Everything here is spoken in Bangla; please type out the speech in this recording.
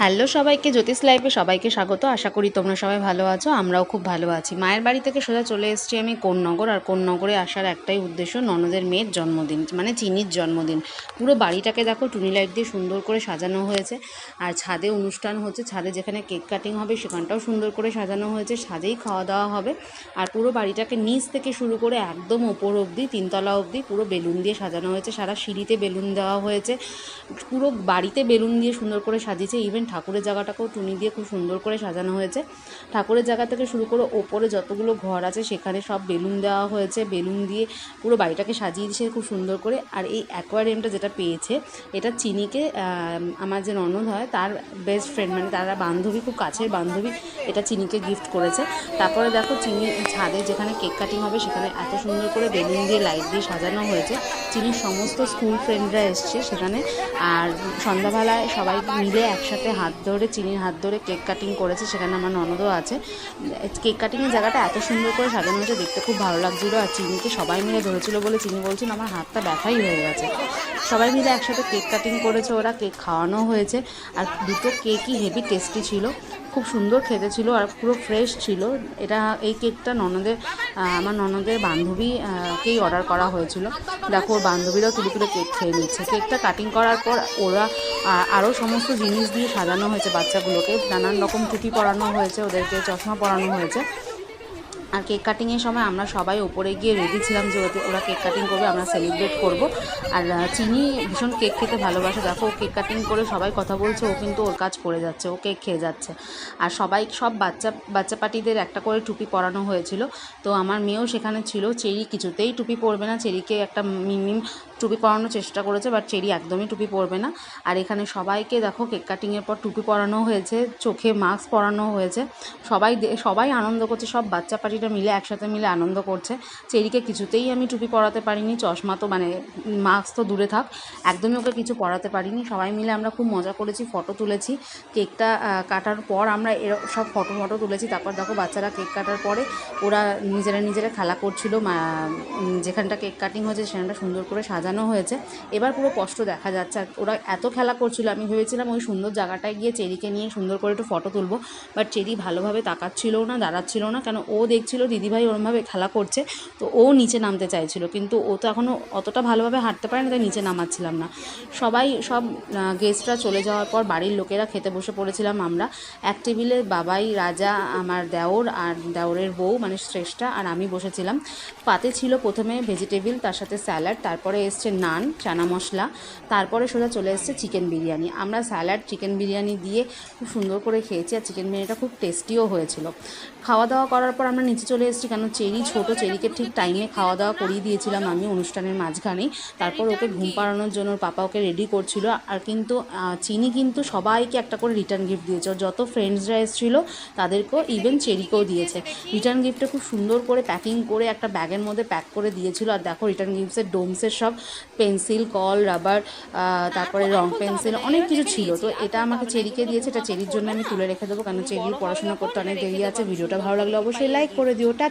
হ্যালো সবাইকে, জ্যোতিষ লাইফে সবাইকে স্বাগত। আশা করি তোমরা সবাই ভালো আছো, আমরাও খুব ভালো আছি। মায়ের বাড়ি থেকে সোজা চলে এসেছি আমি কোন্নগর, আর কোন্নগরে আসার একটাই উদ্দেশ্য ননদের মেয়ের জন্মদিন মানে চিনির জন্মদিন। পুরো বাড়িটাকে দেখো টুনি লাইট দিয়ে সুন্দর করে সাজানো হয়েছে, আর ছাদে অনুষ্ঠান হচ্ছে, ছাদে যেখানে কেক কাটিং হবে সেখানটাও সুন্দর করে সাজানো হয়েছে, ছাদেই খাওয়া দাওয়া হবে। আর পুরো বাড়িটাকে নিচ থেকে শুরু করে একদম ওপর অবধি, তিনতলা অবধি পুরো বেলুন দিয়ে সাজানো হয়েছে, সারা সিঁড়িতে বেলুন দেওয়া হয়েছে, পুরো বাড়িতে বেলুন দিয়ে সুন্দর করে সাজিয়েছে ইভেন ঠাকুরের জায়গাটাকেও টুনি দিয়ে খুব সুন্দর করে সাজানো হয়েছে। ঠাকুরের জায়গা থেকে শুরু করে ওপরে যতগুলো ঘর আছে সেখানে সব বেলুন দেওয়া হয়েছে। বেলুন দিয়ে পুরো বাড়িটাকে সাজিয়ে দিয়েছে খুব সুন্দর করে। আর এই অ্যাকোয়ারিয়ামটা যেটা পেয়েছে, এটা চিনিকে আমার যে ননদ হয়, তার বেস্ট ফ্রেন্ড মানে তারা বান্ধবী, খুব কাছের বান্ধবী, এটা চিনিকে গিফট করেছে। তারপরে দেখো চিনি ছাদে যেখানে কেক কাটিং হবে, সেখানে এত সুন্দর করে বেলুন দিয়ে লাইট দিয়ে সাজানো হয়েছে। চিনির সমস্ত স্কুল ফ্রেন্ডরা এসছে সেখানে। আর সন্ধ্যাবেলায় সবাই মিলে একসাথে হাত ধরে, চিনির হাত ধরে কেক কাটিং করেছে। সেখানে আমার ননদও আছে। কেক কাটিংয়ের জায়গাটা এত সুন্দর করে সাজানো হয়েছে, দেখতে খুব ভালো লাগছিল। আর চিনিকে সবাই মিলে ধরেছিল বলে চিনি বলছিল, আমার হাতটা ব্যথাই হয়ে গেছে। সবাই মিলে একসাথে কেক কাটিং করেছে ওরা কেক খাওয়ানো হয়েছে। আর দুটো কেকই হেভি টেস্টি ছিল। খুব সুন্দর খেতে ছিল আর পুরো ফ্রেশ ছিল। এটা এই কেকটা ননদের আমার ননদের বান্ধবী কেই অর্ডার করা হয়েছিল। দেখো, ওর বান্ধবীরাও তুলে তুলে কেক খেয়ে নিচ্ছে। কেকটা কাটিং করার পর ওরা আরও সমস্ত জিনিস দিয়ে সাজানো হয়েছে বাচ্চাগুলোকে। নানান রকম টুপি পরানো হয়েছে, ওদেরকে চশমা পরানো হয়েছে। আর কেক কাটিংয়ের সময় আমরা সবাই ওপরে গিয়ে রেডি ছিলাম যে ওরা কেক কাটিং করবে, আমরা সেলিব্রেট করব। আর চিনি ভীষণ কেক খেতে ভালোবাসে। দেখো, ও কেক কাটিং করে সবাই কথা বলছে, ও কিন্তু ওর কাজ করে যাচ্ছে, ও কেক খেয়ে যাচ্ছে। আর সবাই, সব বাচ্চা বাচ্চা পার্টিদের একটা করে টুপি পরানো হয়েছিল। তো আমার মেয়েও সেখানে ছিল, চেরি কিছুতেই টুপি পরবে না। চেরিকে একটা মিম টুপি পরানোর চেষ্টা করেছে বাট চেরি একদমই টুপি পরবে না। আর এখানে সবাইকে দেখো, কেক কাটিংয়ের পর টুপি পরানো হয়েছে, চোখে মাস্ক পরানো হয়েছে। সবাই সবাই আনন্দ করছে, সব বাচ্চা পার্টিটা মিলে একসাথে মিলে আনন্দ করছে। চেরিকে কিছুতেই আমি টুপি পরাতে পারিনি, চশমা তো মানে মাস্ক তো দূরে থাক, একদমই ওকে কিছু পরাতে পারিনি। সবাই মিলে আমরা খুব মজা করেছি ফটো তুলেছি। কেকটা কাটার পর আমরা এর, সব ফটো ফটো তুলেছি। তারপর দেখো বাচ্চারা কেক কাটার পরে ওরা নিজেরা নিজেরা খেলা করছিল যেখানটা কেক কাটিং হয়েছে সেখানটা সুন্দর করে সাজানো হয়েছে। এবার পুরো কষ্ট দেখা যাচ্ছে। আর ওরা এত খেলা করছিল, আমি ভেবেছিলাম ওই সুন্দর জায়গাটায় গিয়ে চেরিকে নিয়ে সুন্দর করে একটু ফটো তুলবো। বাট চেরি ভালোভাবে তাকাচ্ছিলও না দাঁড়াচ্ছিল না। কেন ও দেখছিল দিদিভাই ওরমভাবে খেলা করছে, তো ও নিচে নামতে চাইছিল। কিন্তু ও তো এখনও অতটা ভালোভাবে হাঁটতে পারে না, তাই নিচে নামাচ্ছিলাম না। সবাই, সব গেস্টরা চলে যাওয়ার পর বাড়ির লোকেরা খেতে বসে পড়েছিলাম আমরা। এক টেবিলে বাবাই, রাজা, আমার দেওর আর দেওরের বউ মানে শ্রেষ্ঠা আর আমি বসেছিলাম। পাতে ছিল প্রথমে ভেজিটেবিল তার সাথে স্যালাড তারপরে এসছে নান, চানা মশলা। তারপরে সোজা চলে এসছে চিকেন বিরিয়ানি। আমরা স্যালাড, চিকেন বিরিয়ানি দিয়ে খুব সুন্দর করে খেয়েছি আর চিকেন বিরিয়ানিটা খুব টেস্টিও হয়েছিল। খাওয়া দাওয়া করার পর আমরা নিচে চলে এসেছি কেন চেরি, ছোট চেরিকে ঠিক টাইমে খাওয়া দাওয়া করিয়ে দিয়েছিলাম আমি অনুষ্ঠানের মাঝখানেই তারপর ওকে ঘুম পাড়ানোর জন্য পাপা ওকে রেডি করছিল আর কিন্তু চিনি কিন্তু সবাইকে একটা করে রিটার্ন গিফট দিয়েছে। যত ফ্রেন্ডসরা এসেছিল তাদেরকেও ইভেন চেরিকেও দিয়েছে। রিটার্ন গিফটটা খুব সুন্দর করে প্যাকিং করে একটা ব্যাগের মধ্যে প্যাক করে দিয়েছিল। আর দেখো রিটার্ন গিফটসের ডোমসের সব পেন্সিল কল রাবার তারপরে রং পেন্সিল অনেক কিছু ছিল। তো এটা আমাকে চেরিকে দিয়েছে। এটা চেরির জন্য আমি তুলে রেখে দেবো। কারণ চেরির পড়াশোনা করতে অনেক দেরি আছে। ভিডিওটা ভালো লাগলে অবশ্যই লাইক করে দিও। টাটা।